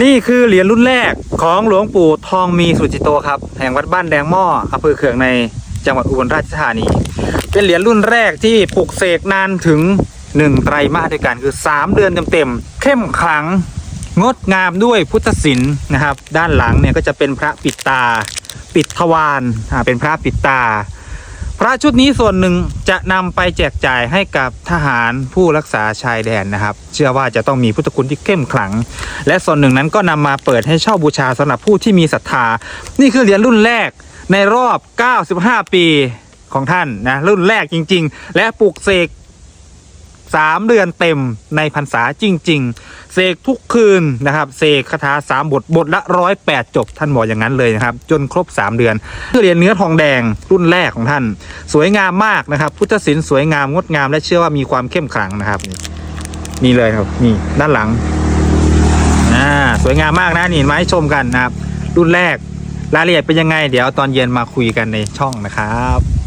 นี่คือเหรียญรุ่นแรกของหลวงปู่ทองมีสุจิโตครับ แห่งวัดบ้านแดงหม้ออำเภอเขืองในจังหวัดอุบลราชธานี เป็นเหรียญรุ่นแรกที่ปลูกเสกนานถึงหนึ่งไตรมาสด้วยกันคือ 3 เดือนเต็มๆเข้มขลังงดงามด้วยพุทธศิลป์นะครับ ด้านหลังเนี่ยก็จะเป็นพระปิดตา ปิดทวารเป็นพระปิดตา พระชุดนี้ส่วนหนึ่งจะนำไปแจกจ่ายให้กับทหารผู้รักษาชายแดนนะครับ เชื่อว่าจะต้องมีพุทธคุณที่เข้มขลัง และส่วนหนึ่งนั้นก็นำมาเปิดให้เช่าบูชาสำหรับผู้ที่มีศรัทธา นี่คือเหรียญรุ่นแรกในรอบ 95 ปีของท่านนะรุ่นแรกจริง ๆ และปลูกเสก สามเดือนเต็มในพรรษาจริง ๆ เสกทุกคืนนะครับเสกคาถาสามบทบทละร้อยแปดจบท่านบอกอย่างนั้นเลยนะครับ จนครบ3เดือนเหรียญเนื้อทองแดงรุ่นแรกของท่าน สวยงามมากนะครับ พุทธศิลป์สวยงามงดงามและเชื่อว่ามีความเข้มขลังนะครับนี่นี่เลยครับนี่ด้านหลังอ่าสวยงามมากนะนี่มาให้ชมกันนะครับ รุ่นแรกรายละเอียดเป็นยังไง เดี๋ยวตอนเย็นมาคุยกันในช่องนะครับ